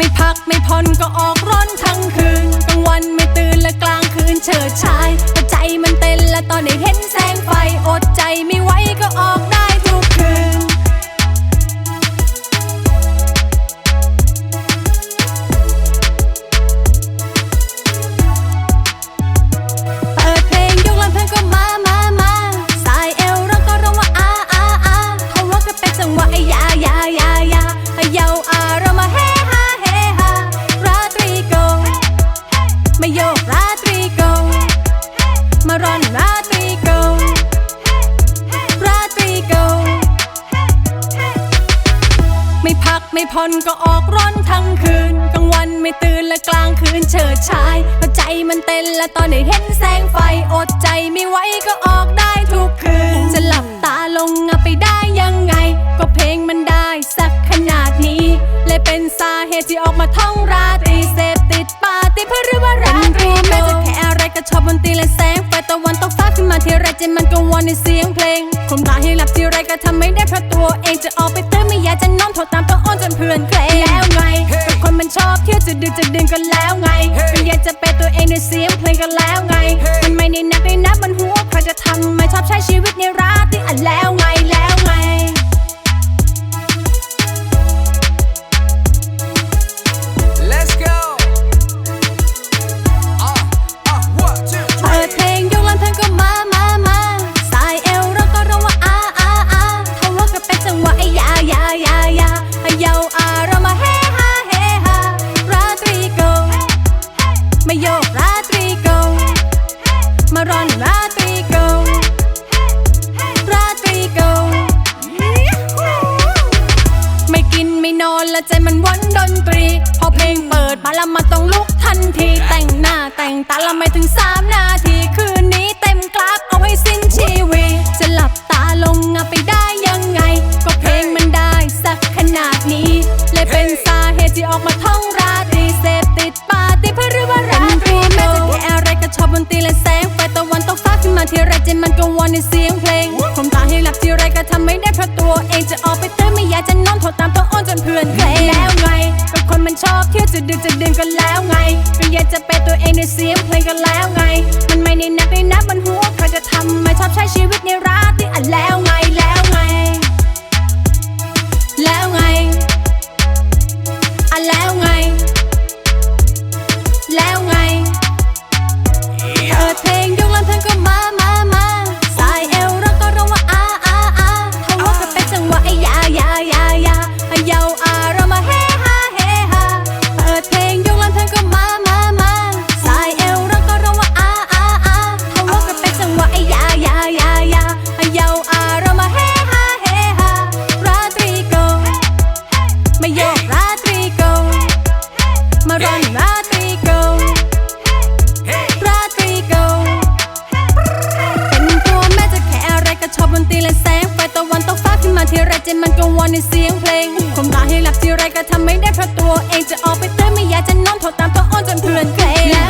ไม่พักไม่ผ่อนก็ออก ไม่พักไม่ผ่อนก็ออกร้อนทั้งคืนกลางวันไม่ตื่นและกลางคืนเฉิดฉายพอใจมันเต้นและตอนได้เห็นแสงไฟอดใจไม่ไหวก็ออกได้ทุกคืน จะหลับตาลงอะไปได้ยังไง ก็เพลงมันได้สักขนาดนี้เลยเป็นสาเหตุที่ออกมาท่องราตรีเสพติดปาร์ตี้เพื่อรู้ว่าราตรีแม้จะแค่อะไรก็ชอบดนตีและแสง ที่ไรใจมันก็วนในเสียงเพลงคมตาให้หลับที่ไรก็ทำไม่ได้เพราะตัวเองจะออกไปเต้นไม่อยากจะนอนโทรตามตัวอ้อนจนเพื่อนเคลงแล้วไงกับคนมันชอบเที่ยวจะดึกจะดึงกันแล้วไงก็อยากจะเป็นตัวเองในเสียงเพลงกันแล้วไง มันไม่ได้นักได้นับมันหัวใครจะทำไม่ชอบใช้ชีวิตใน วันดนตรี พอเพลงเปิดมาล้วมันต้องลุกทันที แต่งหน้าแต่งตาละไม่ถึง3นาที คืนนี้เต็มกราฟเอาให้สิ้นชีวิตจะหลับตาลงอะไปได้ยังไง ก็เพลงมันได้สักขนาดนี้ เลยเป็นสาเหตุที่ออกมาท่องราตรีเสพติดปาร์ตี้เพื่อรู้ว่าราตรีแม้จะแค่อะไรก็ชอบดนตรีและแสงไฟตะวันตกฟ้าขึ้นมาที่ไรใจมันก็วนในเสียงเพลงคมตาให้หลับที่ไรก็ทำไม่ได้เพราะตัวเองจะออกไปเต้นไม่อยากจะนอนโทรตามตัว จนเพื่อนเคลแล้วไงกับคนมันชอบเที่ยวจะดึกจะดื่นกันแล้วไงก็อยากจะเป็นตัวเองในเสียงเพลงกันแล้วไง มาร้อนราตรีโกราตรีโกเป็นตัวแม่จะแค่อะไรก็ชอบดนตรีและแสงไฟตะวันตกฟ้าขึ้นมาที่ไรใจมันก็วนในเสียงเพลงคมตาให้หลับที่ไรก็ทำไม่ได้เพราะตัวเองจะออกไปเต้นไม่อยากจะนอนโทรตามตัวอ้อนจนเพื่อนเคลงแล้วไงอะแล้วไง